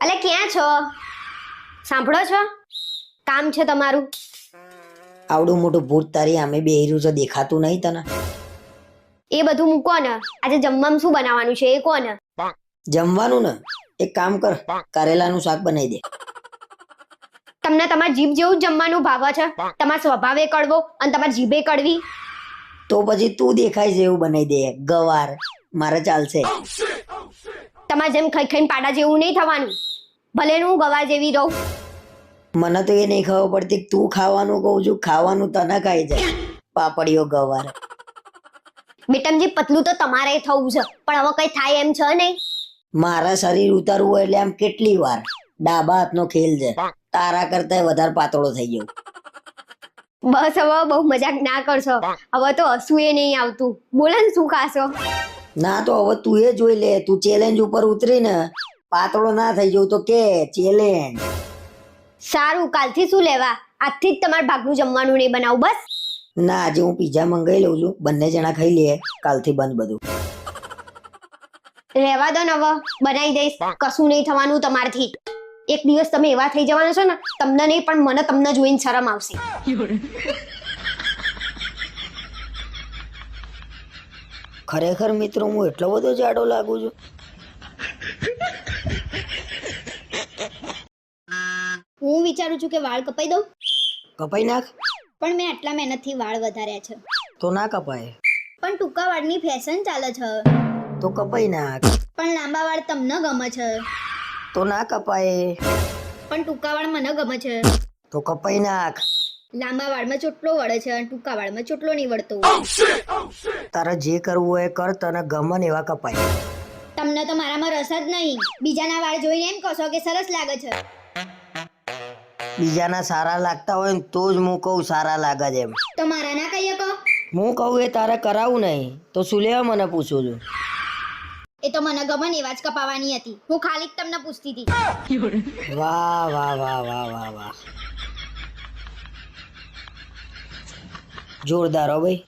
અલે ક્યાં છો? સાંભળો છો? કામ છે તમારું? આવડું મોટું ભૂત તારી આમે બેહર્યું છે દેખાતું નહીં તને? એ બધું મૂકો ને. આજે જમવામાં શું બનાવવાનું છે એ કોને જમવાનું ને? એક કામ કર કારેલાનું શાક બનાવી દે. તમને તમારા જીભ જેવું જ જમવાનું ભાવે છે. તમારા સ્વભાવે કડવો અને તમારી જીભે કડવી. તો પછી તું દેખાય છે એવું બનાવી દે. ગવાર. મારે ચાલશે. તમારે જેમ ખાઈ ખાઈને પાડા જેવું નહીં થવાનું. ભલે હું ગવા જેવી રહું. મને તો એ નહીં ખબર પડતી તું ખાવાનું કહું છું ખાવાનું તને ખાઈ જાય. પાપડીઓ ગવાર. બેટમજી પતલું તો તમારે થવું છે પણ હવે કઈ થાય એમ છે નહીં. મારા શરીર ઉતારવું હોય એટલે આમ કેટલી વાર ડાબા હાથનો ખેલ છે. તારા કરતા વધારે પાતળો થઈ ગયો. બસ હવે બહુ મજાક ના કરશો. હવે તો હસવું એ નહીં આવતું. બોલે ને શું ખાશો? ના તો હવે તું એ જોઈ લે તું ચેલેન્જ ઉપર ઉતરી ને પાતળો ના થઈ જવું તો કે ચેલેન્જ સારું કાલથી શું લેવા? આજથી જ તમારા ભાગનું જમવાનું નહીં બનાવું બસ? ના આજે હું પીઝા મંગાવી લઉં છું. બંને જણા ખાઈ લઈએ કાલથી બંધ બધું. રહેવા દો નવ. બનાવી દઈશ. કશું નહીં થવાનું તમારથી. એક દિવસ તમે એવા થઈ જવાના છો ને તમને નહીં પણ મને તમને જોઈને શરમ આવશે. ખરેખર મિત્રો હું એટલો બધો જાડો લાગુ છું હું વિચારું છું કે વાળ કપાઈ દઉં. કપાઈ નાખ. પણ મેં આટલા મહેનતથી વાળ વધાર્યા છે. તો ના કપાય. પણ ટૂંકા વાળની ફેશન ચાલે છે. તો કપાઈ નાખ. પણ લાંબા વાળ તમને ગમે છે. તો ના કપાય. પણ ટૂંકા વાળ મને ગમે છે. તો કપાઈ નાખ. લાંબા વાળમાં ચોટલો વળે છે અને ટૂંકા વાળમાં ચોટલો નહીં વળતો. તારે જે કરવું હોય કર તને ગમન એવા કપાય. તમને તો મારામાં રસ જ નહીં. બીજાના વાળ જોઈને એમ કહો છો કે સરસ લાગે છે. બીજાના સારા લાગતા હોય ને તો જ હું કહું સારા લાગે છે એમ. તો મારા ના કહીએ કહો? હું કહું એ તારે કરાવું નહીં તો શું લેવા મને પૂછું છું? એ તો મને ગમે ને એવા જ કપાવાની હતી. હું ખાલી તમને પૂછતી હતી. વાહ વાહ વાહ વાહ વાહ વાહ. જોરદાર હો ભાઈ.